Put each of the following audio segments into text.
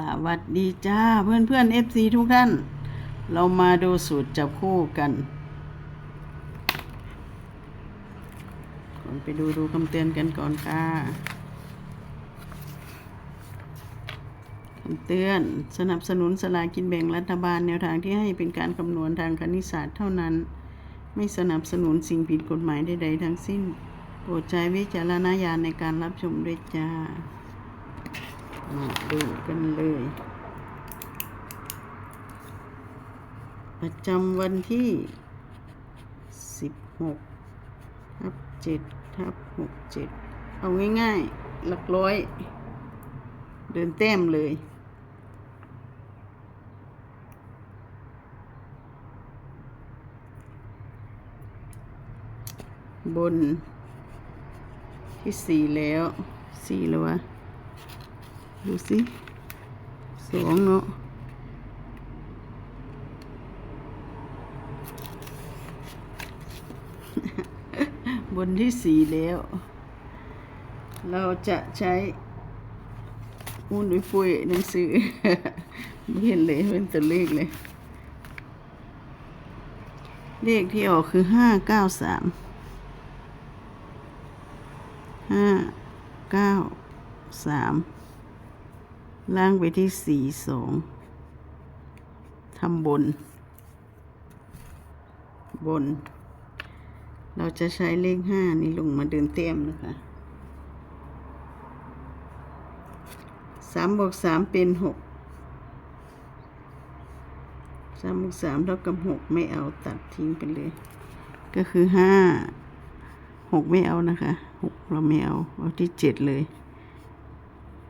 สวัสดีจ้าเพื่อนเพื่อนเอฟซีทุกท่าน เรามาดูสูตรจับคู่กันก่อนไปดูดูคำเตือนกันก่อนค่ะคำเตือนสนับสนุนสลากกินแบ่งรัฐบาลแนวทางที่ให้เป็นการคำนวณทางคณิตศาสตร์เท่านั้น ไม่สนับสนุนสิ่งผิดกฎหมายใดๆทั้งสิ้น โปรดใช้วิจารณญาณในการรับชมด้วยจ้า มาดูกันเลยประจำวันที่ 16ทับ7ทับ67 เอาง่ายๆ หลักร้อย เดินแต้มเลย บนที่สี่แล้วสี่แล้ววะ ดูสิสองเนาะบนที่สี่แล้ว เราจะใช้อุ้นด้วยปุ้ยหนังสือไม่เห็นเลยเป็นตัวเลขเลย เลขที่ออกคือห้าเก้าสามห้าเก้าสาม ล่างไปที่สี่สองทำบน บน เราจะใช้เลขห้านี่ลงมาเดินเต็มนะคะสามบวกสามเป็นหกสามบวกสามเท่ากับหกไม่เอาตัดทิ้งไปเลย ก็คือห้าหกไม่เอานะคะหกเราไม่เอา เอาที่เจ็ดเลย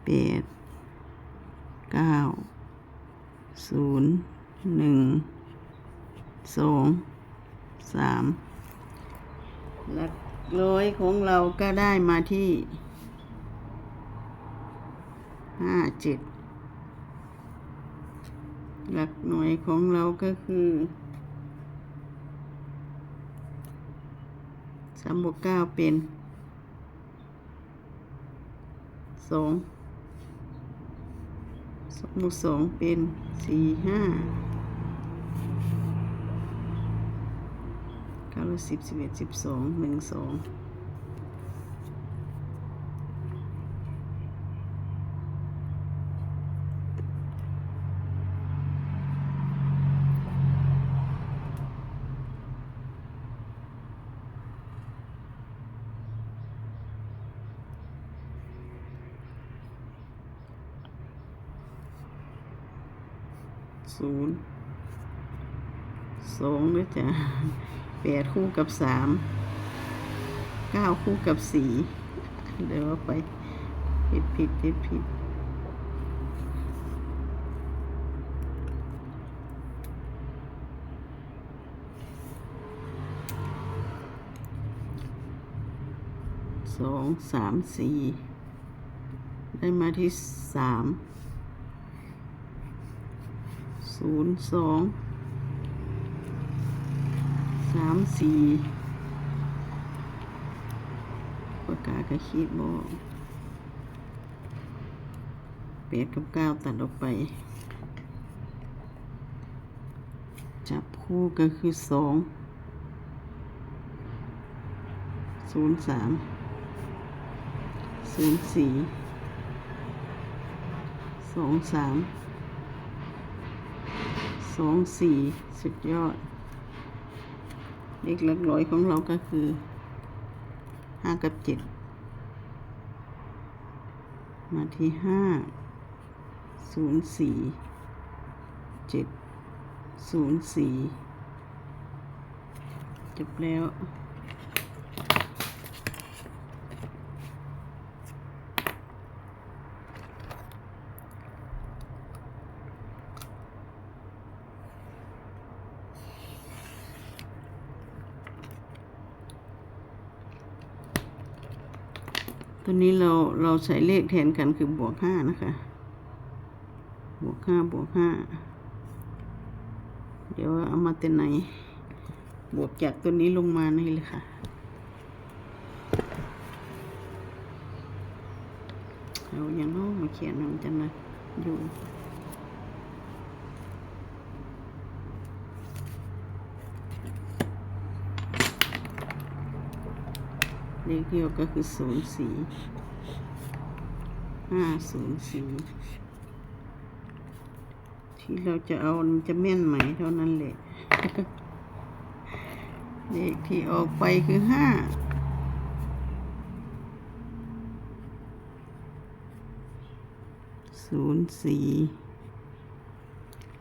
แปด เก้าศูนย์หนึ่งสองสามหลักร้อยของเราก็ได้มาที่ห้าเจ็ดหลักหน่วยของเราก็คือสามบวกเก้าเป็นสอง หมู่สองเป็นสี่ห้าเก้าสิบสิบเอ็ดสิบสองหนึ่งสอง ศูนย์สองด้วยจ้ะแปดคู่กับสามเก้าคู่กับสี่เดี๋ยวเอาไปผิดผิดผิดผิดสองสามสี่ได้มาที่สาม ศูนย์สองสามสี่ปากกากระขีดบอกแปดกับเก้าตัดออกไป จับคู่ก็คือสองศูนย์สามศูนย์สี่สองสาม สองสี่สุดยอด เลขหลักร้อยของเราก็คือห้ากับเจ็ดมาที่ห้าศูนย์สี่เจ็ดศูนย์สี่จบแล้ว ตันนี้เราเราใช้เลขแทนกันคือบวกห้านะคะ บวกห้าบวกห้าเดี๋ยวเอามาแต่ไหน บวกจากตัวนี้ลงมานี่เลยค่ะ เอาอย่างน้อมาเขียนเอาจังเลยอยู่ เลขที่ออกก็คือศูนย์สี่ห้าศูนย์สี่ที่เราจะเอามันจะแม่นไหมเท่านั้นแหละ เลขที่ออกไปคือห้าศูนย์สี่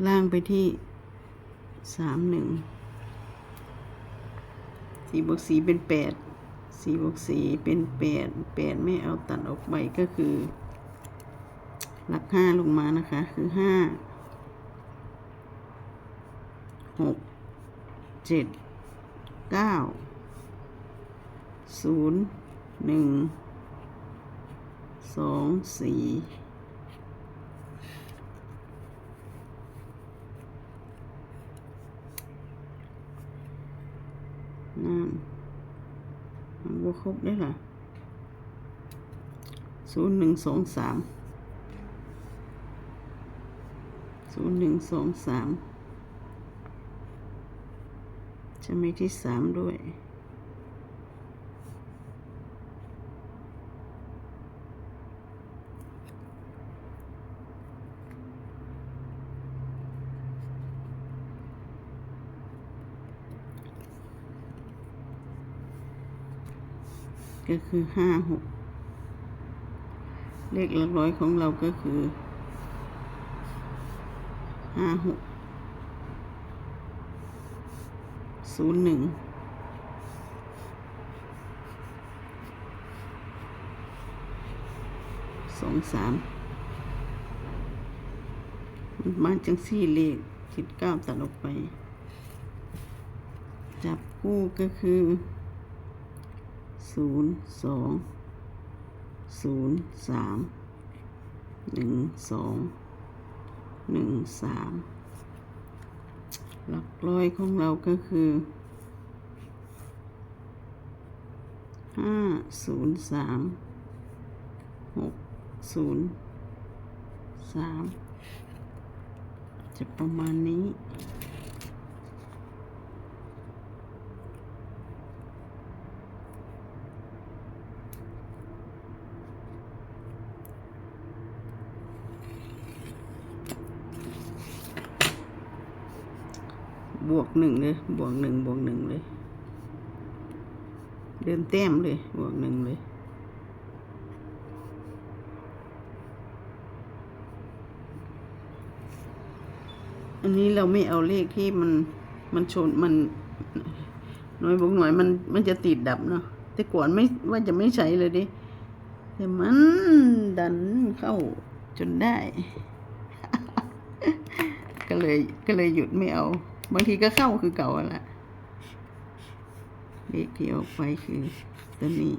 ล่างไปที่สามหนึ่งสี่บวกสี่เป็นแปด สี่บวกสี่เป็นแปดแปดไม่เอาตัดออกไปก็คือ หลักห้าลงมานะคะ คือห้าหกเจ็ดเก้าศูนย์หนึ่งสองสี่นั่นมันบว ครบได้ค่ะศูนย์หนึ่งสองสามศูนย์หนึ่งสองสามจะมีที่สามด้วย ก็คือห้าหกเลขหลักร้อยของเราก็คือห้าหกศูนย์หนึ่งสองสามมันมาจังสี่เลขจิตเก้าตัดออกไป จับคู่ก็คือ ศูนย์สองศูนย์สามหนึ่งสองหนึ่งสามหลักร้อยของเราก็คือห้าศูนย์สามหกศูนย์สามจะประมาณนี้ บ วกหนึ่งเลยบวกหนึ่งบวกหนึ่งเลย เดินแต้มเลยบวกหนึ่งเลยอันนี้เราไม่เอาเลขที่มันมันชนมันหน่วยบวกหน่วยมันมันจะติดดับเนาะแต่ก่อนไม่ว่าจะไม่ใช้เลยดิแต่มันดันเข้าจนได้ ก็เลยก็เลยหยุดไม่เอา บางทีก็เข้าคือเก่าละเลขที่ออกไปคือตัวนี้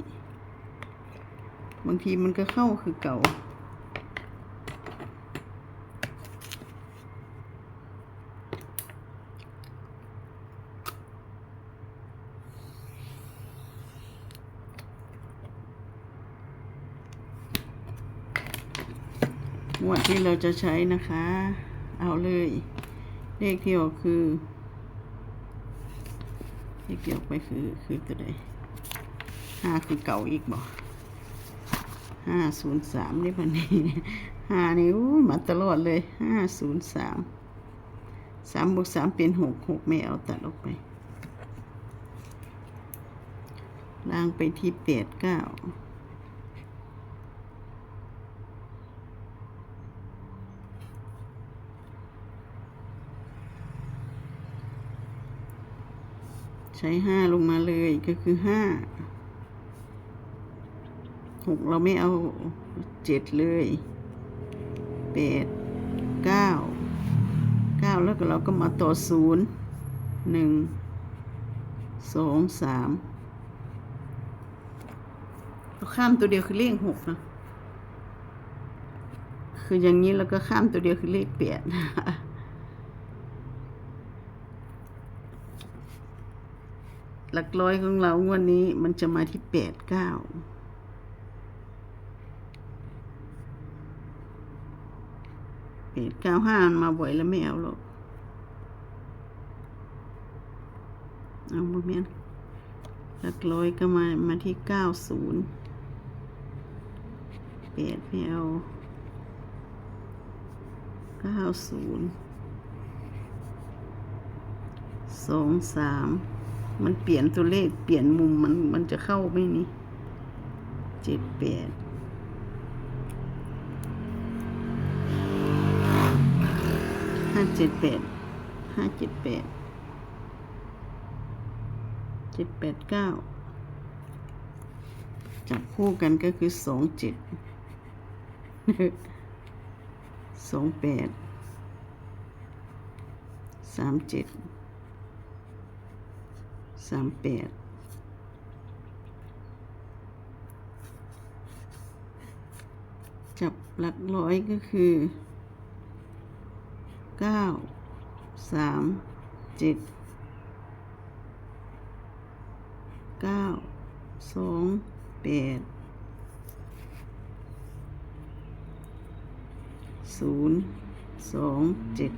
บางทีมันก็เข้าคือเก่างวดที่เราจะใช้นะคะ เอาเลย เลขที่ออกคือเลขที่ออกไปคือคือตัวใดห้าคือเก่าอีกบ่ห้าศูนย์สามนี่พันนี้ห้านี่อู้มาตลอดเลยห้าศูนย์สามสามบวกสามเป็นหกหกไม่เอาตัดออกไปล่างไปที่แปดเก้า ใช้ห้าลงมาเลยก็คือห้าหกเราไม่เอาเจ็ดเลยแปดเก้าเก้าแล้วก็เราก็มาต่อศูนย์หนึ่งสองสามเราข้ามตัวเดียวคือเลขหกนะคืออย่างนี้แล้วก็ข้ามตัวเดียวคือเลขแปด หลักร้อยของเราวันนี้มันจะมาที่แปดเก้าแปดเก้าห้ามันมาบ่อยแล้วไม่เอาหรอกเอาบ่แม่นหลักร้อยก็มามาที่เก้าศูนย์แปดไม่เอาเก้าศูนย์สองสาม มันเปลี่ยนตัวเลขเปลี่ยนมุมมันมันจะเข้าไหมนี่เจ็ดแปดห้าเจ็ดแปดห้าเจ็ดแปดเจ็ดแปดเก้าจับคู่กันก็คือสองเจ็ดสองแปดสามเจ็ดามแปดจับหลักร้อยก็คือเก้าสามเจ็ดเก้าสองแปดศูนย์สองเจ็ด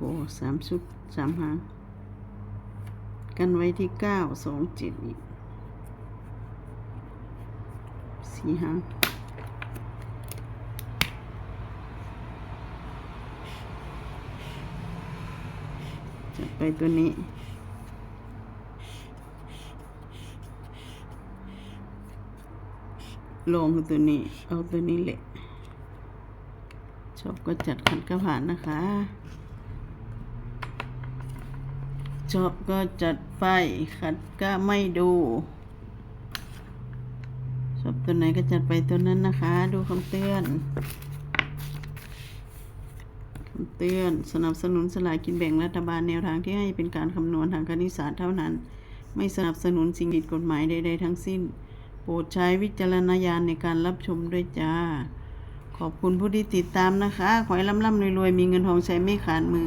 โอ้สามชุดสามหางกันไว้ที่เก้าสองเจ็ดอีกสี่หางจัดไปตัวนี้ลงตัวนี้ เอาตัวนี้แหละ ชอบก็จัดขันกระผ่านนะคะ ชอบก็จัดไปขัดก็ไม่ดู ชอบตัวไหนก็จัดไปตัวนั้นนะคะ ดูคำเตือนคำเตือนสนับสนุนสลากกินแบ่งรัฐบาลแนวทางที่ให้เป็นการคำนวณทางคณิตศาสตร์เท่านั้น ไม่สนับสนุนสิ่งผิดกฎหมายใดๆทั้งสิ้น โปรดใช้วิจารณญาณในการรับชมด้วยจ้า ขอบคุณผู้ที่ติดตามนะคะ ขอให้ร่ำร่ำรวยๆมีเงินทองใช้ไม่ขาดมือ